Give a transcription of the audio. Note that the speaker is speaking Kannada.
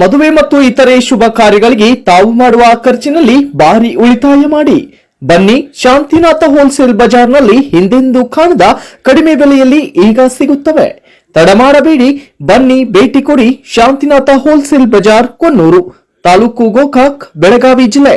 ಮದುವೆ ಮತ್ತು ಇತರೆ ಶುಭ ಕಾರ್ಯಗಳಿಗೆ ತಾವು ಮಾಡುವ ಖರ್ಚಿನಲ್ಲಿ ಭಾರಿ ಉಳಿತಾಯ ಮಾಡಿ. ಬನ್ನಿ ಶಾಂತಿನಾಥ ಹೋಲ್ಸೇಲ್ ಬಜಾರ್ನಲ್ಲಿ ಹಿಂದೆಂದೂ ಕಾಣದ ಕಡಿಮೆ ಬೆಲೆಯಲ್ಲಿ ಈಗ ಸಿಗುತ್ತವೆ. ತಡ ಮಾಡಬೇಡಿ, ಬನ್ನಿ ಭೇಟಿ ಕೊಡಿ ಶಾಂತಿನಾಥ ಹೋಲ್ಸೇಲ್ ಬಜಾರ್ ಕೊನ್ನೂರು ತಾಲೂಕು ಗೋಕಾಕ್, ಬೆಳಗಾವಿ ಜಿಲ್ಲೆ.